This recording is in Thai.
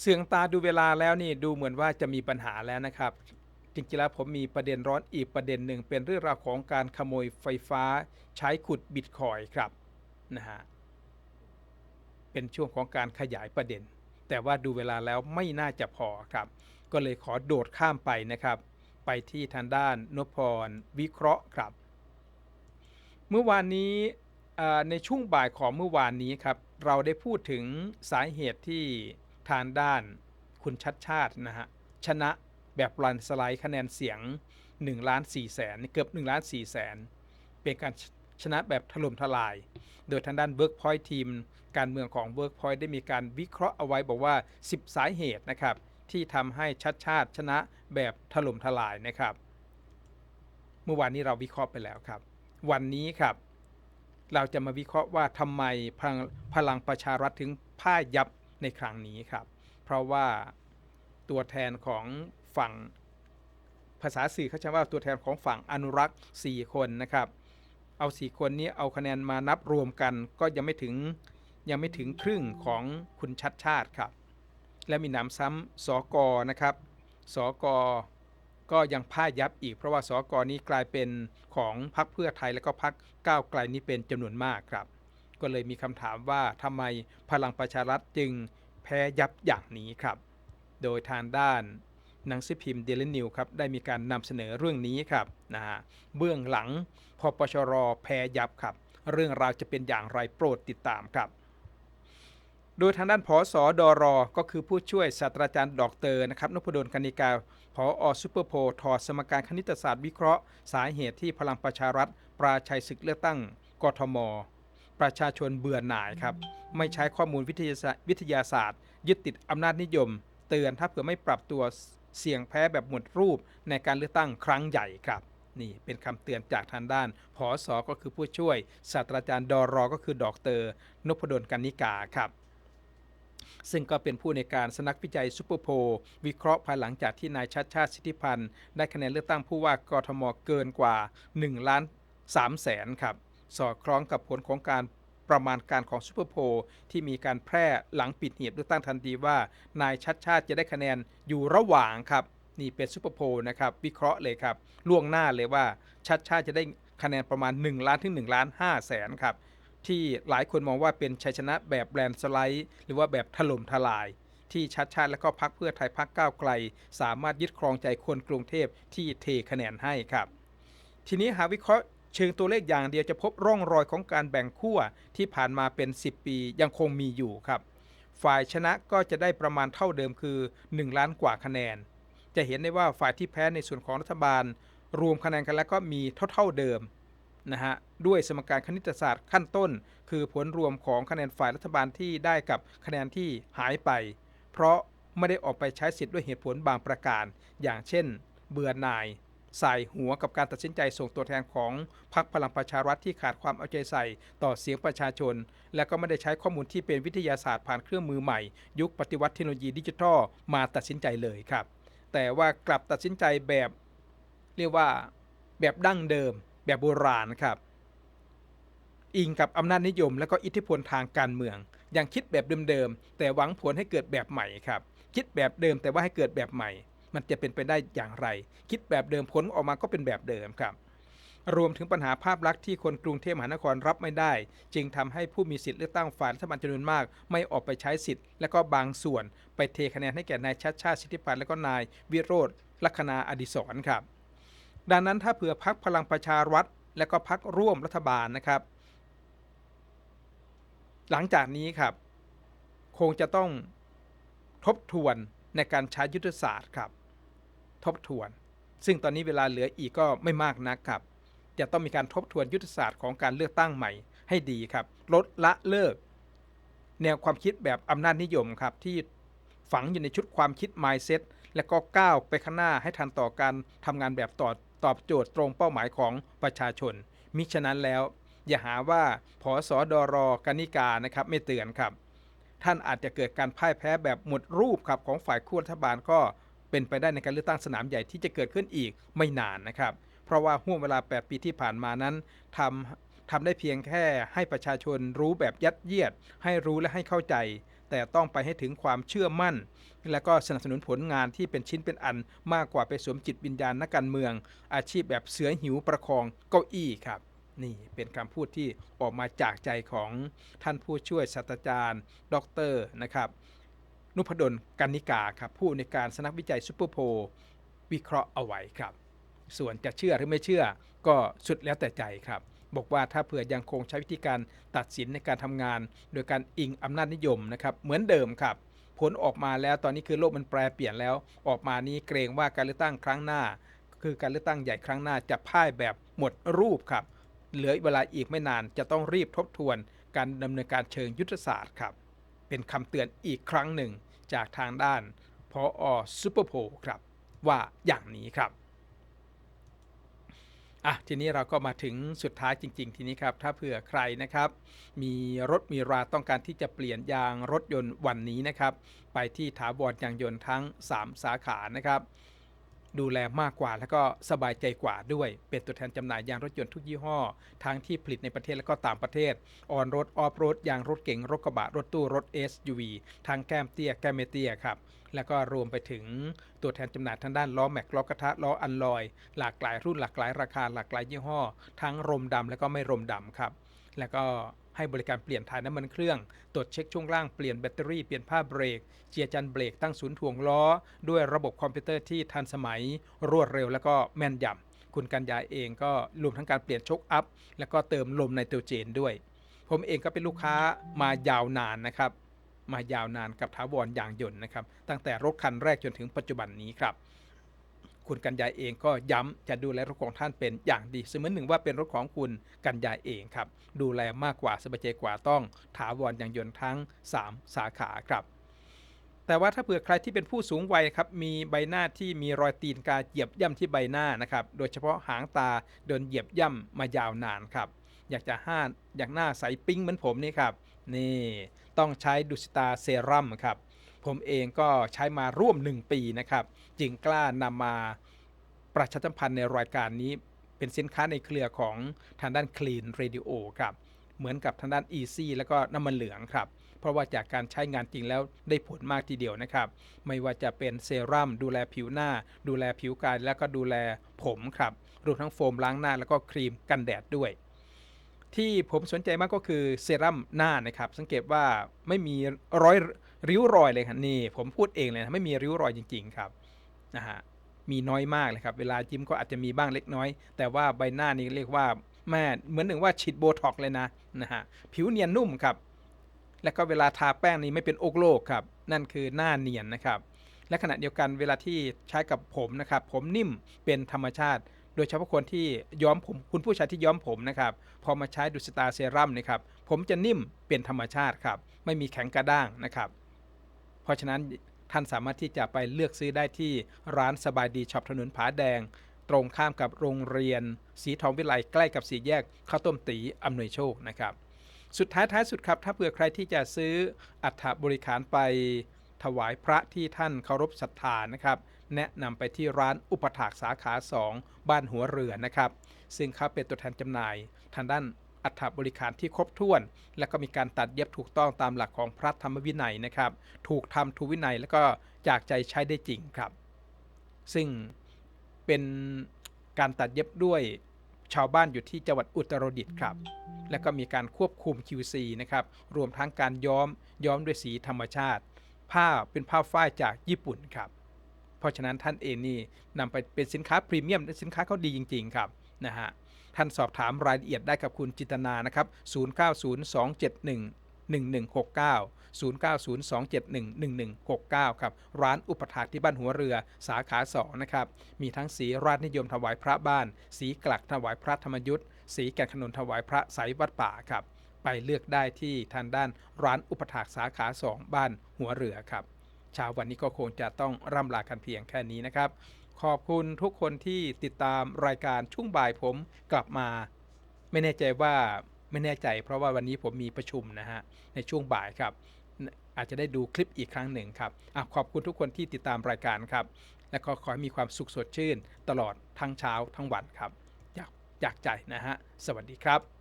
เสียงตาดูเวลาแล้วนี่ดูเหมือนว่าจะมีปัญหาแล้วนะครับ จริงๆแล้วผมมีประเด็นร้อนอีกประเด็นหนึ่งเป็นเรื่องราวของการขโมยไฟฟ้าใช้ขุดบิตคอยครับนะฮะเป็นช่วงของการขยายประเด็น แต่ว่าดูเวลาแล้วไม่น่าจะพอครับ ก็เลยขอโดดข้ามไปนะครับ ไปที่ทางด้านนพพรวิเคราะห์ครับ เมื่อวานนี้ในช่วงบ่ายของเมื่อวานนี้ครับเราได้พูดถึงสาเหตุที่ ทางด้านคุณชัดชาตินะฮะชนะแบบรันสไลด์คะแนนเสียง1ล้าน4แสนเกือบ1ล้าน4แสนเป็นการชนะแบบถล่มทลาย โดยทางด้าน Workpoint ทีม การเมืองของ Workpoint ได้มีการวิเคราะห์เอาไว้บอกว่า 10 สาเหตุนะครับ ที่ทำให้ชัดชาติชนะแบบถล่มทลายนะครับ เมื่อวานนี้เราวิเคราะห์ไปแล้วครับ วันนี้ครับ เราจะมาวิเคราะห์ว่าทำไมพลังพลังประชารัฐถึงพ่ายยับ ในครั้งนี้ครับ เพราะว่าตัวแทนของฝั่งภาษาสื่อเขาใช้ว่าตัวแทนของฝั่งอนุรักษ์ 4 คนนะครับ เอา 4 คนนี้เอาคะแนนมานับรวมกันก็ยังไม่ถึงยังไม่ถึงครึ่งของคุณชัดชาติครับ และมีหนำซ้ำสกนะครับสกก็ยังพ่ายยับอีกเพราะว่าสกนี้กลายเป็นของพรรคเพื่อไทยและก็พรรคก้าวไกลนี้เป็นจำนวนมากครับ ก็เลยมีคำถามว่าทำไมพลังประชารัฐจึงแพ้ยับอย่างนี้ครับ โดยทางด้านหนังสือพิมพ์เดลินิวครับได้มีการนำเสนอเรื่องนี้ครับนะฮะเบื้องหลังพปชรแพ้ยับครับ เรื่องราวจะเป็นอย่างไรโปรดติดตามครับ โดยทางด้านผอสอดอรอก็คือผู้ช่วยศาสตราจารย์ดอกเตอร์นะครับนพดลกนิกาผออซูเปอร์โพถอดสมการคณิตศาสตร์วิเคราะห์ สาเหตุที่พลังประชารัฐปราชัยศึกเลือกตั้งกทม ประชาชนเบื่อหน่ายครับ ไม่ใช้ข้อมูลวิทยาศาสตร์วิทยาศาสตร์ ยึดติดอำนาจนิยม เตือนถ้าเผื่อไม่ปรับตัวเสี่ยงแพ้แบบหมดรูปในการเลือกตั้งครั้งใหญ่ครับนี่เป็นคำเตือนจากทางด้านผอสอก็คือผู้ช่วยศาสตราจารย์ดอรอก็คือดอกเตอร์นพดลกันนิกาครับ ซึ่งก็เป็นผู้ในการสนักวิจัยซูเปอร์โพลวิเคราะห์ภายหลังจากที่นายชัดชาติสิทธิพันธ์ ได้คะแนนเลือกตั้งผู้ว่ากทมเกินกว่า1ล้าน3แสนครับ สอดคล้องกับผลของการ ประมาณการของซูเปอร์โพลที่มีการแพร่หลังปิดหีบเลือกตั้งทันทีว่า นายชัดชาติจะได้คะแนนอยู่ระหว่างครับ นี่เป็นซูเปอร์โพลนะครับ วิเคราะห์เลยครับล่วงหน้าเลยว่าชัดชาติจะได้คะแนนประมาณ 1 ล้านถึง1ล้าน5แสนครับที่หลายคนมองว่าเป็นชัยชนะแบบแบรนด์สไลด์ หรือว่าแบบถล่มทลาย ที่ชัดชาติและก็พักเพื่อไทยพักก้าวไกล สามารถยึดครองใจคนกรุงเทพที่เทคะแนนให้ครับ ทีนี้หากวิเคราะห์ เชิงตัวเลขอย่างเดียวจะพบร่องรอยของการแบ่งขั้วที่ผ่านมาเป็น 10 ปียังคงมีอยู่ครับ ฝ่ายชนะก็จะได้ประมาณเท่าเดิมคือ 1 ล้านกว่าคะแนน จะเห็นได้ว่าฝ่ายที่แพ้ในส่วนของรัฐบาล รวมคะแนนกันแล้วก็มีเท่า ๆเดิมนะฮะด้วยสมการคณิตศาสตร์ขั้นต้น คือผลรวมของคะแนนฝ่ายรัฐบาลที่ได้กับคะแนนที่หายไป เพราะไม่ได้ออกไปใช้สิทธิ์ด้วยเหตุผลบางประการ อย่างเช่น เบื่อหน่าย ใส่หัวกับการตัดสินใจส่งตัวแทนของพรรคพลังประชารัฐที่ขาดความเอาใจใส่ต่อเสียงประชาชน และก็ไม่ได้ใช้ข้อมูลที่เป็นวิทยาศาสตร์ผ่านเครื่องมือใหม่ ยุคปฏิวัติเทคโนโลยีดิจิทัลมาตัดสินใจเลยครับ แต่ว่ากลับตัดสินใจแบบ เรียกว่าแบบดั้งเดิม แบบโบราณครับ อิงกับอำนาจนิยม และก็อิทธิพลทางการเมืองยังคิดแบบเดิมๆแต่หวังผลให้เกิดแบบใหม่ครับ คิดแบบเดิมแต่ว่าให้เกิดแบบใหม่ มันจะเป็นไปได้อย่างไร คิดแบบเดิมผลออกมาก็เป็นแบบเดิมครับรวมถึงปัญหาภาพลักษณ์ที่คนกรุงเทพมหานครรับไม่ได้ จึงทำให้ผู้มีสิทธิ์เลือกตั้งฝ่ายรัฐบาลจำนวนมาก ไม่ออกไปใช้สิทธิ์ และก็บางส่วนไปเทคะแนนให้แก่นายชัดชาติสิทธิพันธ์และก็นายวิโรธลัคนาอดิศรครับ ดังนั้นถ้าเผื่อพักพลังประชารัฐและก็พักร่วมรัฐบาลนะครับ หลังจากนี้ครับ คงจะต้องทบทวนในการใช้ยุทธศาสตร์ครับ ทบทวน ซึ่งตอนนี้เวลาเหลืออีกก็ไม่มากนักครับ จะต้องมีการทบทวนยุทธศาสตร์ของการเลือกตั้งใหม่ให้ดีครับ ลดละเลิก แนวความคิดแบบอำนาจนิยมครับ ที่ฝังอยู่ในชุดความคิด mindset และก็ก้าวไปข้างหน้าให้ทันต่อการทำงานแบบตอบตอบโจทย์ตรงเป้าหมายของประชาชน มิฉะนั้นแล้ว อย่าหาว่าผอสอดอรอกนิกานะครับไม่เตือนครับ ท่านอาจจะเกิดการพ่ายแพ้แบบหมดรูปครับของฝ่ายคู่รัฐบาลก็ เป็นไปได้ในการเลือกตั้งสนามใหญ่ที่จะเกิดขึ้นอีกไม่นานนะครับ เพราะว่าห่วงเวลา 8 ปีที่ผ่านมานั้นทำทำได้เพียงแค่ให้ประชาชนรู้แบบยัดเยียด ให้รู้และให้เข้าใจ แต่ต้องไปให้ถึงความเชื่อมั่น และก็สนับสนุนผลงานที่เป็นชิ้นเป็นอันมากกว่าไปสวมจิตวิญญาณนักการเมือง อาชีพแบบเสือหิวประคองเก้าอี้ครับนี่เป็นคำพูดที่ออกมาจากใจของท่านผู้ช่วยศาสตราจารย์ดอกเตอรนะครับ นุพดลกันนิกาครับผู้ในการสนักวิจัยซูเปอร์โพลวิเคราะห์เอาไว้ครับ ส่วนจะเชื่อหรือไม่เชื่อก็สุดแล้วแต่ใจครับ บอกว่าถ้าเผื่อยังคงใช้วิธีการตัดสินในการทำงาน โดยการอิงอำนาจนิยมนะครับเหมือนเดิมครับ ผลออกมาแล้วตอนนี้คือโลกมันแปรเปลี่ยนแล้ว ออกมานี้เกรงว่าการเลือกตั้งครั้งหน้า คือการเลือกตั้งใหญ่ครั้งหน้าจะพ่ายแบบหมดรูปครับ เหลือเวลาอีกไม่นานจะต้องรีบทบทวน การดำเนินการเชิงยุทธศาสตร์ครับ เป็นคำเตือนอีกครั้งหนึ่งจากทางด้านพออซูเปอร์โพลครับว่าอย่างนี้ครับอะทีนี้เราก็มาถึงสุดท้ายจริง ๆ ทีนี้ครับถ้าเผื่อใครนะครับ มีรถมีราต้องการที่จะเปลี่ยนยางรถยนต์วันนี้นะครับ ไปที่ถาวรยางยนต์ทั้ง 3 สาขานะครับ ดูแลมากกว่า แล้วก็สบายใจกว่าด้วย เป็นตัวแทนจำหน่ายยางรถยนต์ทุกยี่ห้อ ทั้งที่ผลิตในประเทศและก็ต่างประเทศ ออนรถออฟรถยางรถเก๋งรถกระบะรถตู้รถ SUV ทั้งแก้มเตี้ยแก้มไม่เตี้ยครับแล้วก็รวมไปถึงตัวแทนจำหน่ายทางด้านล้อแม็กล้อกระทะล้ออันลอย หลากหลายรุ่นหลากหลายราคาหลากหลายยี่ห้อ ทั้งรมดำและก็ไม่รมดำครับแล้วก็ ให้บริการเปลี่ยนถ่ายน้ำมันเครื่อง ตรวจเช็คช่วงล่างเปลี่ยนแบตเตอรี่เปลี่ยนผ้าเบรก เจียจันเบรกตั้งศูนย์ถ่วงล้อ ด้วยระบบคอมพิวเตอร์ที่ทันสมัย รวดเร็วแล้วก็แม่นยำคุณกัญญาเองก็รวมทั้งการเปลี่ยนชคอัพ แล้วก็เติมลมไนโตรเจนด้วย ผมเองก็เป็นลูกค้ามายาวนานนะครับ มายาวนานกับถาวรยางยนต์นะครับ ตั้งแต่รถคันแรกจนถึงปัจจุบันนี้ครับ คุณกัญญาเองก็ย้ำจะดูแลรถของท่านเป็นอย่างดีเสมือนหนึ่งว่าเป็นรถของคุณกัญญาเองครับ ดูแลมากกว่าสบายใจกว่าต้องถาวรอย่างยนต์ทั้ง 3 สาขาครับแต่ว่าถ้าเผื่อใครที่เป็นผู้สูงวัยครับมีใบหน้าที่มีรอยตีนกาเหยียบย่ำที่ใบหน้านะครับโดยเฉพาะหางตาโดนเหยียบย่ำมายาวนานครับ อยากจะห้าอยากหน้าใสปิ้งเหมือนผมนี่ครับนี่ต้องใช้ดุสตาเซรั่มครับ ผมเองก็ใช้มาร่วม 1 ปีนะครับ จึงกล้านำมาประชาสัมพันธ์ในรายการนี้ เป็นสินค้าในเครือของทางด้าน Clean Radio ครับ เหมือนกับทางด้าน Easy แล้วก็น้ำมันเหลืองครับ เพราะว่าจากการใช้งานจริงแล้วได้ผลมากทีเดียวนะครับ ไม่ว่าจะเป็นเซรั่มดูแลผิวหน้า ดูแลผิวกายแล้วก็ดูแลผมครับ รวมทั้งโฟมล้างหน้าแล้วก็ครีมกันแดดด้วยที่ผมสนใจมากก็คือเซรั่มหน้านะครับ สังเกตว่าไม่มีร้อย ริ้วรอยเลยครับนี่ผมพูดเองเลยนะไม่มีริ้วรอยจริง ๆ ครับนะฮะมีน้อยมากเลยครับ เวลาจิ้มก็อาจจะมีบ้างเล็กน้อย แต่ว่าใบหน้านี่เรียกว่าแม่เหมือนหนึ่งว่าฉีดโบท็อกเลยนะนะฮะผิวเนียนนุ่มครับ แล้วก็เวลาทาแป้งนี่ไม่เป็นโอกโลกครับ นั่นคือหน้าเนียนนะครับ และขณะเดียวกันเวลาที่ใช้กับผมนะครับ ผมนิ่มเป็นธรรมชาติ โดยเฉพาะคนที่ย้อมผมคุณผู้ชายที่ย้อมผมนะครับ พอมาใช้ดุสตาเซรั่มนะครับผมจะนิ่มเป็นธรรมชาติครับ ไม่มีแข็งกระด้างนะครับ เพราะฉะนั้นท่านสามารถที่จะไปเลือกซื้อได้ที่ร้านสบายดีช็อปถนนผาแดง ตรงข้ามกับโรงเรียน สีทองวิไลใกล้กับสี่แยกข้าวต้มตีอำนวยโชคนะครับ สุดท้ายท้ายสุดครับ ถ้าเผื่อใครที่จะซื้ออัฐบริขารไปถวายพระที่ท่านเคารพศรัทธานะครับ แนะนำไปที่ร้านอุปถากสาขา 2 บ้านหัวเรือนะครับ ซึ่งเขาเป็นตัวแทนจำหน่ายทางด้าน อัฐบริขารที่ครบถ้วน และก็มีการตัดเย็บถูกต้องตามหลักของพระธรรมวินัยนะครับ ถูกทำถูกวินัยแล้วก็จากใจใช้ได้จริงครับ ซึ่งเป็นการตัดเย็บด้วยชาวบ้านอยู่ที่จังหวัดอุตรดิตถ์ครับ และก็มีการควบคุม QC นะครับ รวมทั้งการย้อมย้อมด้วยสีธรรมชาติ ผ้าเป็นผ้าฝ้ายจากญี่ปุ่นครับ เพราะฉะนั้นท่านเองนี่นำไปเป็นสินค้าพรีเมียมและสินค้าเขาดีจริง ๆ ครับนะฮะ ท่านสอบถามรายละเอียดได้กับคุณจิตนานะครับ 0902711169 0902711169 ครับ ร้านอุปถาที่บ้านหัวเรือสาขา2นะครับ มีทั้งสีราชนิยมถวายพระบ้าน สีกลักถวายพระธรรมยุทธ์สีแก่นขนุนถวายพระไสยวัดป่าครับ ไปเลือกได้ที่ทางด้านร้านอุปถากสาขา 2 บ้านหัวเรือครับเช้าวันนี้ก็คงจะต้องร่ำลากันเพียงแค่นี้นะครับ ขอบคุณทุกคนที่ติดตามรายการช่วงบ่ายผมกลับมา ไม่แน่ใจว่าไม่แน่ใจ เพราะว่าวันนี้ผมมีประชุมนะฮะในช่วงบ่ายครับ อาจจะได้ดูคลิปอีกครั้งหนึ่งครับอขอบคุณทุกคนที่ติดตามรายการครับ และก็ขอให้มีความสุขสดชื่น ตลอดทั้งเช้าทั้งวันครับจากจากใจนะฮะสวัสดีครับ